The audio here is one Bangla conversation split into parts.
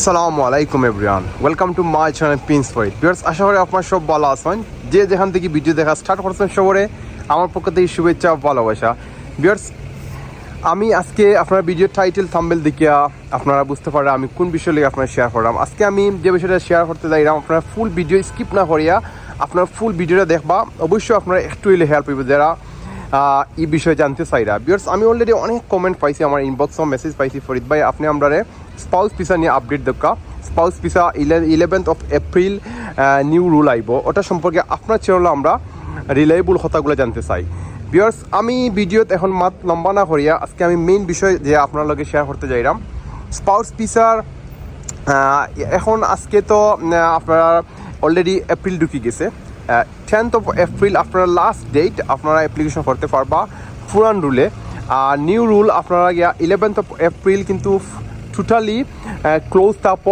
আসসালামু আলাইকুম everyone welcome to my channel pins Farid বিয়ার্স আশা করি আপনার সব ভালো আছেন। যে যেখান থেকে ভিডিও দেখা স্টার্ট করছেন সবরে আমার পক্ষ থেকে শুভেচ্ছা ভালোবাসা। বিয়ার্স আমি আজকে আপনার ভিডিও টাইটেল থাম্বেল দেখিয়া আপনারা বুঝতে পারেন আমি কোন বিষয় লিগে আপনার শেয়ার করলাম। আজকে আমি যে বিষয়টা শেয়ার করতে চাইলাম আপনারা ফুল ভিডিও স্কিপ না করিয়া আপনার ফুল ভিডিওটা দেখবা। অবশ্যই আপনারা একটু হইলে হেল্প হইবে যারা এই বিষয়ে জানতে চাইরা। বিয়ার্স আমি অলরেডি অনেক কমেন্ট পাইছি, আমার ইনবক্সও মেসেজ পাইছি। ফরিদ ভাই, আপনি আমরা স্পাউস পিসা নিয়ে আপডেট দেখা spouse visa eleventh of April new rule আইব। ওটা সম্পর্কে আপনার চ্যানেলে আমরা রিলায়েবল কথাগুলো জানতে চাই। বিয়ার্স আমি ভিডিওত এখন মাত লম্বা না করিয়া আজকে আমি মেইন বিষয় যে আপনার লগে শেয়ার করতে যাইলাম স্পাউস পিসার এখন আজকে তো আপনারা অলরেডি এপ্রিল ঢুকে গেছে। টেন্থ অফ এপ্রিল আপনারা লাস্ট ডেট আপনারা অ্যাপ্লিকেশন করতে পারবা। পুরান রুলে আর নিউ রুল আপনারা গিয়া ইলেভেন্থ অফ এপ্রিল কিন্তু টোটালি ক্লোজ থাকব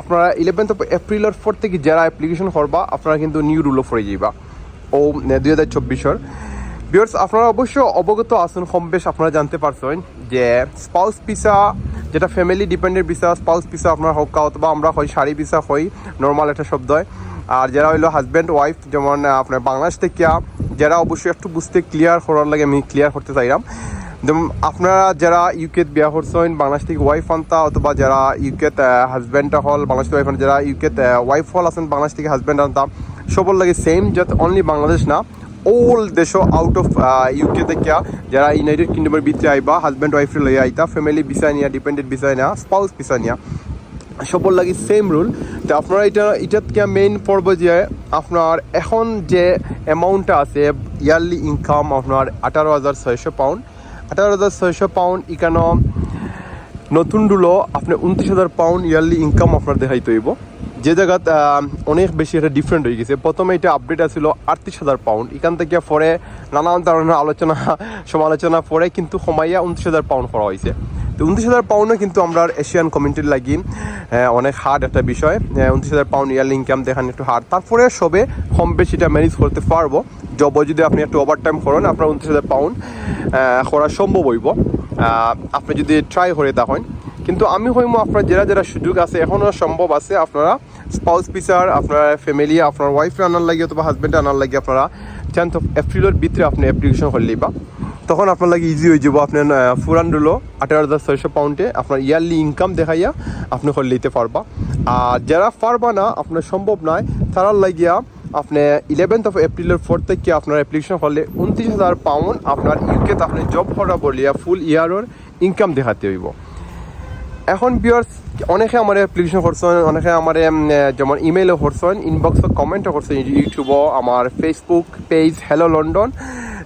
আপনারা ইলেভেন্থ অফ এপ্রিলের পর থেকে যারা অ্যাপ্লিকেশন করবা, আপনারা কিন্তু নিউ রুলও পড়ে যাইবা। ও দুই হাজার চব্বিশের। বিয়ার্স আপনারা অবশ্য অবগত আছেন, কম বেশ আপনারা জানতে পারছেন যে স্পাউস পিসা যেটা ফ্যামিলি ডিপেন্ডেন্ট ভিসা স্পাউস পিসা আপনার হোক অথবা আমরা হয় শাড়ি ভিসা হই নর্মাল একটা শব্দ হয়। আর যারা হইল হাজব্যান্ড ওয়াইফ যেমন আপনার বাংলাদেশ থেকে, যারা অবশ্যই একটু বুঝতে ক্লিয়ার করার লাগে, আমি ক্লিয়ার করতে চাইলাম। যেমন আপনারা যারা ইউকেত বিয়া করছেন বাংলাদেশ থেকে ওয়াইফ আনতা, অথবা যারা ইউকেত হাজব্যান্ডটা হল, বাংলাদেশ থেকে ওয়াইফ যারা ইউকেত ওয়াইফ হল আছেন, বাংলাদেশ থেকে হাজব্যান্ড আনতা, সবর লাগে সেম যাতে অনলি বাংলাদেশ না অল দেশ আউট অফ ইউকে থেকে যারা ইউনাইটেড কিংডমের ভিতরে আইবা হাজব্যান্ড ওয়াইফে লই আইতা ফ্যামিলি ভিসা নিয়া ডিপেন্ডেন্ট ভিসা নিয়া স্পাউস ভিসা নিয়া, সবর লাগি সেম রুল তো আপনারা এটা, এটাত কে মেইন পড়ব যে আপনার এখন যে অ্যামাউন্টটা আছে ইয়ারলি ইনকাম আপনার আঠারো হাজার ছয়শো পাউন্ড আঠারো হাজার ছয়শো পাউন্ড ইকানো নতুন রুলো আপনি উনত্রিশ হাজার পাউন্ড ইয়ারলি ইনকাম আপনার দেখাই হইব যে জায়গাত অনেক বেশি এটা ডিফারেন্ট হয়ে গেছে। প্রথমে এটা আপডেট আছিল আটত্রিশ হাজার পাউন্ড এখান থেকে পরে নানান ধরনের আলোচনা সমালোচনা পরে কিন্তু সমাইয়া উনত্রিশ হাজার পাউন্ড করা হয়েছে তো উনত্রিশ হাজার পাউন্ডও কিন্তু আমরা এশিয়ান কমিউনিটির লাগি আহ, অনেক হার্ড একটা বিষয়। উনত্রিশ হাজার পাউন্ড ইয়ারলি ইনকাম দেখান একটু হার্ড তারপরে সবে কম বেশি এটা ম্যানেজ করতে পারব। জব যদি আপনি একটু ওভার টাইম করেন, আপনার উনত্রিশ হাজার পাউন্ড করা সম্ভব হইব। আপনি যদি ট্রাই করে দেখেন। কিন্তু আমি হইমো আপনার যারা যারা সুযোগ আছে এখনও সম্ভব আছে আপনারা স্পাউস পিসার, আপনার ফ্যামিলি আপনার ওয়াইফে আনার লাগে অথবা হাজব্যান্ডে আনার লাগে আপনারা টেন্থ অফ এপ্রিলের ভিতরে আপনি অ্যাপ্লিকেশন করলেই বা তখন আপনার লাগে ইজি হয়ে যাব। আপনার ফুরান রুলো, আঠারো হাজার ছয়শো পাউন্ডে আপনার ইয়ারলি ইনকাম দেখাইয়া আপনি করে নিতে পারবা। আর যারা পারবা না, আপনার সম্ভব নয়, তারার লাগিয়া আপনি ইলেভেন্থ অফ এপ্রিলের ফোর থেকে আপনার অ্যাপ্লিকেশন হলে উনত্রিশ হাজার পাউন্ড আপনার ইউকেতে আপনি জব করা বলিয়া ফুল ইয়ারর ইনকাম দেখাতে হইব। এখন বিয়ার্স অনেকে আমার অ্যাপ্লিকেশন করছেন, অনেকে আমার যেমন ইমেইলও করছেন ইনবক্সও কমেন্টও করছেন ইউটিউবও আমার ফেসবুক পেজ হ্যালো লন্ডন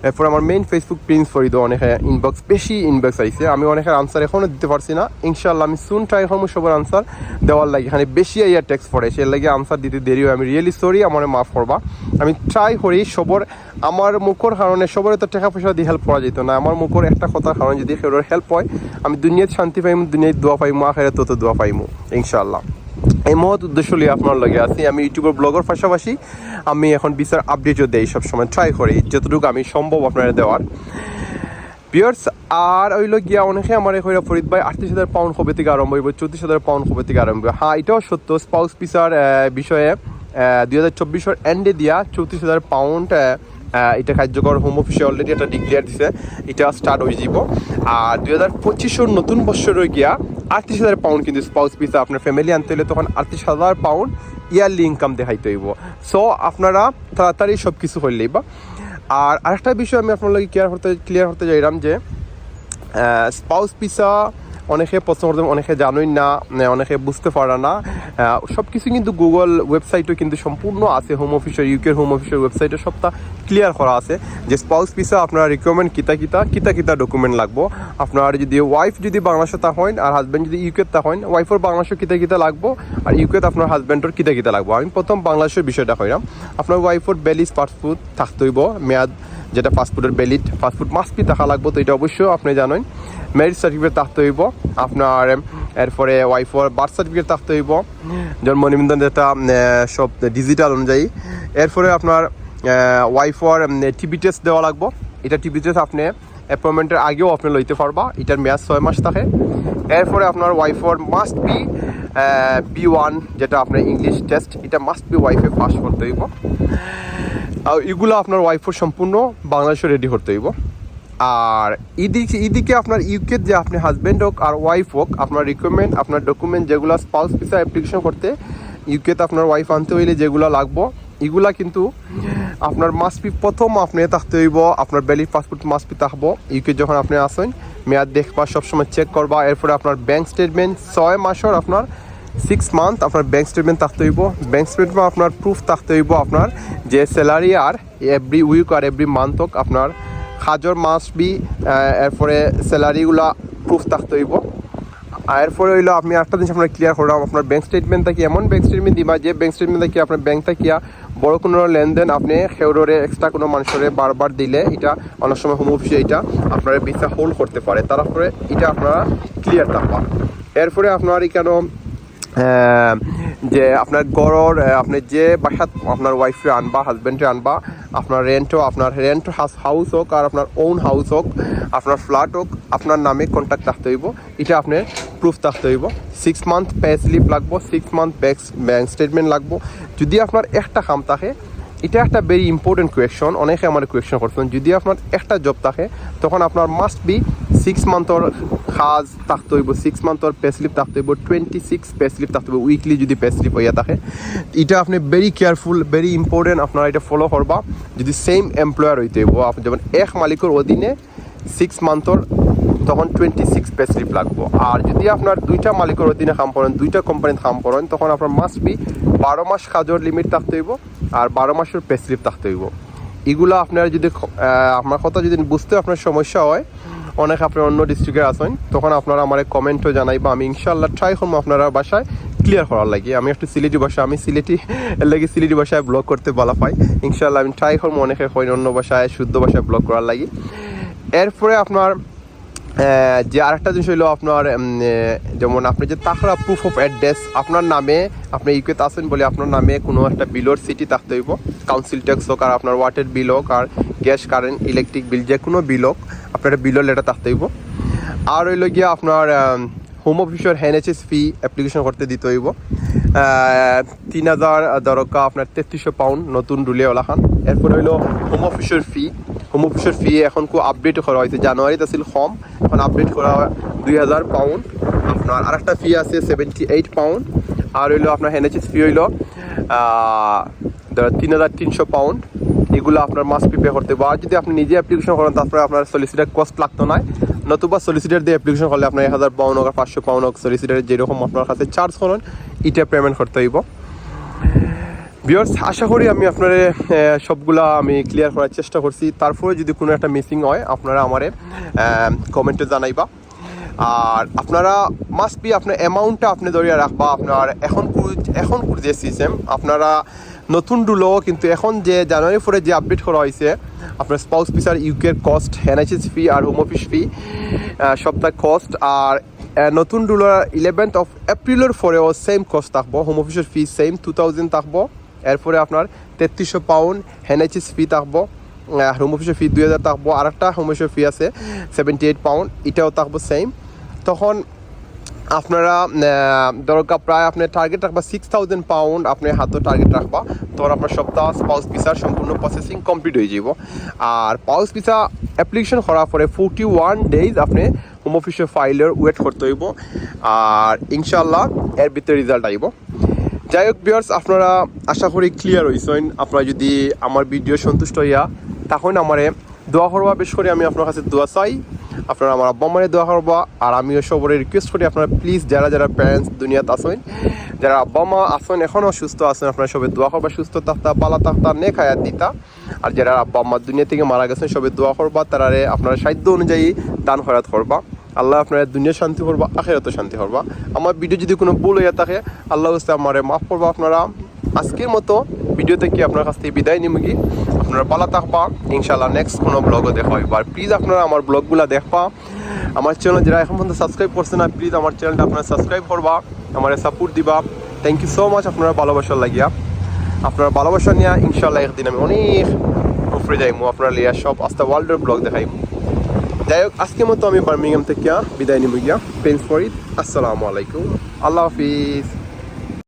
এরপর আমার মেইন ফেসবুক প্রিন্স ফরিদ অনেকে ইনবক্স বেশি ইনবক্স আইছে। আমি অনেকের আনসার এখনও দিতে পারছি না। ইনশাল্লাহ আমি সুন ট্রাই করব সবার আনসার দেওয়ার লাগে। এখানে বেশি ইয়ার টেক্স পড়ে, সে লাগে আনসার দিতে দেরি হয়। আমি রিয়েলি সরি আমার মাফ করবা। আমি ট্রাই করি সবর, আমার মুখর কারণে সবার তো টাকা পয়সা দিয়ে হেল্প করা যেত না। আমার মুখর একটা কথার কারণে যদি সেগুলোর হেল্প হয়, আমি দুনিয়াতে শান্তি পাইমু দুনিয়ায় দোয়া পাইমু আখেরে তত দোয়া পাইমু ইনশাল্লাহ এই মহৎ উদ্দেশ্য নিয়ে আপনার লগে আছি। আমি ইউটিউবের ব্লগের পাশাপাশি আমি এখন বিচার আপডেটও দেই সবসময়। ট্রাই করি, যতটুকু আমি সম্ভব আপনারা দেওয়ার। পিয়ার্স আর ওইল গিয়া অনেকে আমার হইরা ফরিদ ভাই, আটত্রিশ হাজার পাউন্ড কবে থেকে আরম্ভ হইব? চৌত্রিশ হাজার পাউন্ড কবে থেকে আরম্ভ হইব? হ্যাঁ এটাও সত্য। স্পাউস পিসার বিষয়ে দুই হাজার চব্বিশের এন্ডে দিয়া চৌত্রিশ হাজার পাউন্ড এটা কার্যকর। হোম অফিসে অলরেডি একটা ডিক্লেয়ার দিছে। এটা স্টার্ট হয়ে যাব আর দুই হাজার পঁচিশের নতুন বছরে গিয়া আটত্রিশ হাজার পাউন্ড কিন্তু স্পাউস পিসা আপনার ফ্যামিলি আনতে হলে তখন আটত্রিশ হাজার পাউন্ড ইয়ারলি ইনকাম দেখাইতে হইব। সো আপনারা তাড়াতাড়ি সব কিছু হইলেই বা আর আরেকটা বিষয় আমি আপনার ক্লিয়ার হতে ক্লিয়ার হতে চাইলাম যে স্পাউস পিসা অনেকে পছন্দ করতে অনেকে জানোই না অনেকে বুঝতে পারে না। সব কিছু কিন্তু গুগল ওয়েবসাইটও কিন্তু সম্পূর্ণ আছে হোম অফিসের ইউকের হোম অফিসের ওয়েবসাইটে সবটা ক্লিয়ার করা আছে। যে স্পাউস পিসা আপনার রিকোয়ারমেন্ট কিতা কিতা কিতা কিতা ডকুমেন্ট লাগবো। আপনার যদি ওয়াইফ যদি বাংলাদেশে তা হয় আর হাজব্যান্ড যদি ইউকেত তা হয় ওয়াইফের বাংলাদেশে কিতা কিতা লাগবো আর ইউকেত আপনার হাজব্যান্ডের কিতা কিতা লাগবো। আমি প্রথম বাংলাদেশের বিষয়টা হইলাম আপনার ওয়াইফের বেলিস পাসপোর্ট থাকতে হইব, মেয়াদ যেটা পাসপোর্টের বেলিড পাসপোর্ট মাস্টবি টাকা লাগবো, তো এটা অবশ্যই আপনি জানেন। ম্যারিজ সার্টিফিকেট থাকতে হইব। আপনার এরপরে ওয়াইফর বার্থ সার্টিফিকেট থাকতে হইব। জন্ম নিবন্ধন যেটা সব ডিজিটাল অনুযায়ী। এরপরে আপনার ওয়াইফর টিভি টেস্ট দেওয়া লাগবো। এটা টিভি টেস্ট আপনি অ্যাপয়েন্টমেন্টের আগেও আপনি লইতে পারবা। এটার মেয়াদ ছয় মাস থাকে। এরপরে আপনার ওয়াইফর must be B B one আপনার ইংলিশ টেস্ট এটা মাস্ট বি ওয়াইফে পাস করতে হইব। এগুলো আপনার ওয়াইফর সম্পূর্ণ বাংলাদেশে রেডি করতে হইব। আর এদিকে এদিকে আপনার ইউকে যে আপনি হাজব্যান্ড হোক আর ওয়াইফ হোক, আপনার রিকোয়ারমেন্ট আপনার ডকুমেন্ট যেগুলো স্পাউস ভিসা অ্যাপ্লিকেশন করতে ইউকেতে আপনার ওয়াইফ আনতে হইলে যেগুলো লাগবো, এগুলা কিন্তু আপনার মাসপি প্রথম আপনি থাকতে হইব, আপনার ভ্যালিড পাসপোর্ট মাসপি থাকব। ইউকে যখন আপনি আসেন, মেয়াদ দেখবা, সবসময় চেক করবা, এরপরে আপনার ব্যাংক স্টেটমেন্ট ছয় মাসের আপনার সিক্স মান্থ আপনার ব্যাংক স্টেটমেন্ট থাকতে হইব। ব্যাংক স্টেটমেন্ট আপনার প্রুফ থাকতে হইব আপনার যে স্যালারি আর এভরি উইক আর এভরি মান্থ হোক আপনার হাজার মাস বি এরপরে স্যালারিগুলা প্রুফ থাকতে হইব। আর এরপরে হইল আপনি একটা জিনিস আপনার ক্লিয়ার করলাম, আপনার ব্যাংক স্টেটমেন্ট থাকি এমন ব্যাংক স্টেটমেন্ট দিবা যে ব্যাংক স্টেটমেন্ট থাকি আপনার ব্যাংক থাকিয়া বড় কোনো লেনদেন আপনি সেউরে এক্সট্রা কোনো মানুষের বারবার দিলে এটা অনেক সময় হোম অফিসে এটা আপনার ভিসা হোল্ড করতে পারে। তারপরে এটা আপনারা ক্লিয়ার থাকবা। এরপরে আপনার এখানে যে আপনার গড়র আপনি যে বাসাত আপনার ওয়াইফে আনবা হাজব্যান্ডে আনবা, আপনার রেন্টও আপনার রেন্ট হাউস হোক আর আপনার ওন হাউস হোক, আপনার ফ্ল্যাট হোক, আপনার নামে কন্ট্যাক্ট থাকতে হইব। এটা আপনার প্রুফ থাকতে হইব। সিক্স মান্থ পে স্লিপ লাগবো six month bank bank statement লাগবো। যদি আপনার একটা কাম থাকে, এটা একটা ভেরি ইম্পর্টেন্ট কোয়েশন অনেকে আমার কোয়েশন করছেন। যদি আপনার একটা জব থাকে, তখন আপনার মাস্ট বি সিক্স মান্থর কাজ থাকতে হইব সিক্স মান্থর পে স্লিপ থাকতে হইব টোয়েন্টি সিক্স পে স্লিপ থাকতে হইব উইকলি যদি পে স্লিপ হইয়া থাকে এটা আপনি ভেরি কেয়ারফুল ভেরি ইম্পর্টেন্ট আপনারা এটা ফলো করবা যদি সেম এমপ্লয়ার হইতে হইব আপনি যেমন এক মালিকের অধীনে সিক্স মান্থর তখন টোয়েন্টি সিক্স পে স্লিপ লাগবো আর যদি আপনার দুইটা মালিকের অধীনে কাম করেন দুইটা কোম্পানিতে কাম করেন তখন আপনার মাস্ট বি বারো মাস কাজের লিমিট থাকতে হইব আর বারো মাসের পে স্লিপ থাকতে হইব এগুলো আপনার যদি আপনার কথা যদি বুঝতে আপনার সমস্যা হয় অনেক আপনি অন্য ডিস্ট্রিক্টে আসেন তখন আপনারা আমার কমেন্টও জানাই বা আমি ইনশাল্লাহ ট্রাই করব আপনারা বাসায় ক্লিয়ার করার লাগে। আমি একটু সিলেটি ভাষা আমি সিলেটি লাগে সিলেটি ভাষায় ব্লগ করতে বলা পাই। ইনশাল্লাহ আমি ট্রাই করব অনেকে হয় অন্য ভাষায়, শুদ্ধ ভাষায় ব্লগ করার লাগে। এরপরে আপনার যে আরেকটা জিনিস হইল আপনার যেমন আপনি যে তাকরা প্রুফ অফ অ্যাড্রেস আপনার নামে, আপনি ইউকেতে আছেন বলে আপনার নামে কোনো একটা বিলর সিটি থাকতে হইব। কাউন্সিল ট্যাক্স হোক আর আপনার ওয়াটার বিল হোক আর গ্যাস কারেন্ট ইলেকট্রিক বিল যে কোনো বিল হোক, আপনার একটা বিলর লেটার থাকতে হইব। আর হইল গিয়ে আপনার হোম অফিসের এনএচএস ফি অ্যাপ্লিকেশন করতে দিতে হইব। তিন হাজার দরকা আপনার তেত্রিশশো পাউন্ড নতুন রুলে ওলাখান এরপর হইল হোম অফিসের ফি হোম অফিসের ফি এখন খুব আপডেট করা হয়েছে। জানুয়ারিতে আছিল কম এখন আপডেট করা হয় দুই হাজার পাউন্ড আপনার আরেকটা ফি আছে সেভেন্টি এইট পাউন্ড আর হইল আপনার এনএচএস ফি হইল তিন হাজার তিনশো পাউন্ড এগুলো আপনার মাস পে করতে আর যদি আপনি নিজে অ্যাপ্লিকেশন করেন, তারপরে আপনার সলিসিটার কস্ট লাগতো না। নতুবা সলিসিটার দিয়ে অ্যাপ্লিকেশন করলে আপনার এক হাজার পাউন্ড হোক পাঁচশো পাউন্ড হোক সলিসিটার যেরকম আপনার কাছে চার্জ করেন, এটা পেমেন্ট করতে হইব। বিয়ার্স আশা করি আমি আপনার সবগুলা আমি ক্লিয়ার করার চেষ্টা করছি। তারপরে যদি কোনো একটা মিসিং হয়, আপনারা আমারে কমেন্টে জানাইবা। আর আপনারা মাস্ট বি আপনার অ্যামাউন্টটা আপনি ধরিয়া রাখবা, আপনার এখন এখন যে সিস্টেম আপনারা নতুন ডুলো কিন্তু এখন যে জানুয়ারি ফোরে যে আপডেট করা হয়েছে আপনার স্পাউস পিসার ইউকের কস্ট এনএইচএস ফি আর হোম অফিস ফি সপ্তাহ কস্ট আর নতুন রুলার ইলেভেন্থ অফ এপ্রিলের পরেও সেম কস্ট থাকব হোম অফিসের ফি সেম টু থাউজেন্ড থাকব। এরপরে আপনার তেত্রিশশো পাউন্ড এনএইচএস ফি থাকব হোম অফিসের ফি দুই হাজার থাকব আর একটা হোম অফিসের ফি আছে সেভেন্টি এইট পাউন্ড এটাও থাকব সেম তখন আপনারা দরকার প্রায় আপনার টার্গেট রাখবা সিক্স থাউজেন্ড পাউন্ড আপনি হাতে টার্গেট রাখবা। তখন আপনার সপ্তাহ পাউস পিসার সম্পূর্ণ প্রসেসিং কমপ্লিট হয়ে যাব আর পাউস পিসা অ্যাপ্লিকেশন করার পরে ফোর্টি ওয়ান ডেজ আপনি হোম অফিসের ফাইলের ওয়েট করতে হইব। আর ইনশাল্লাহ এর ভিতরে রেজাল্ট আইব। যাই হোক বিয়ার্স আপনারা আশা করি ক্লিয়ার হয়েছেন আপনারা যদি আমার ভিডিও সন্তুষ্ট হইয়া তখন আমারে দোয়া করবা বেশ করে আমি আপনার কাছে দোয়া চাই। আপনারা আমার আব্বা মারে দোয়া করবা, আর আমিও সবরে রিকোয়েস্ট করি আপনারা প্লিজ যারা যারা প্যারেন্টস দুনিয়াতে আসেন যারা আব্বা মা আসেন এখনও সুস্থ আছেন, আপনারা সবাই দোয়া করবা, সুস্থ থাকতা, পালা থাকতা নে খায়া দিতা। আর যারা আব্বা মা দুনিয়া থেকে মারা গেছেন সবাই দোয়া করবা, তারারে আপনারা সাধ্য অনুযায়ী দান হয়াত করবা। আল্লাহ আপনার দুনিয়া শান্তি করবা, আখেরাত শান্তি করবা। আমার ভিডিও যদি কোনো ভুল হইয়া থাকে, আল্লাহ হস্তে আমারে মাফ করবা আপনারা। আজকের মতো ভিডিও থেকে আপনার কাছ থেকে বিদায় কি? আপনারা পালা থাকবা। ইনশাল্লাহ নেক্সট কোনো ব্লগও দেখা আর প্লিজ আপনারা আমার ব্লগগুলো দেখবা। আমার চ্যানেল যারা এখন পর্যন্ত সাবস্ক্রাইব করছে না প্লিজ আমার চ্যানেলটা আপনারা সাবস্ক্রাইব করবা। আমার সাপোর্ট দিবা। থ্যাংক ইউ সো মাচ আপনারা ভালোবাসার লাগিয়া। আপনার ভালোবাসা নিয়ে ইনশাল্লাহ একদিন আমি অনেক উপরে যাইমু। আপনার লিয়া সব আস্তে ওয়ার্ল্ডের ব্লগ দেখাইমু। যাই হোক, আজকের মতো আমি বার্মিংহাম থেকে বিদায় নিব গিয়া। প্রিন্স ফরিদ, আসসালামু আলাইকুম। আল্লাহ হাফিজ।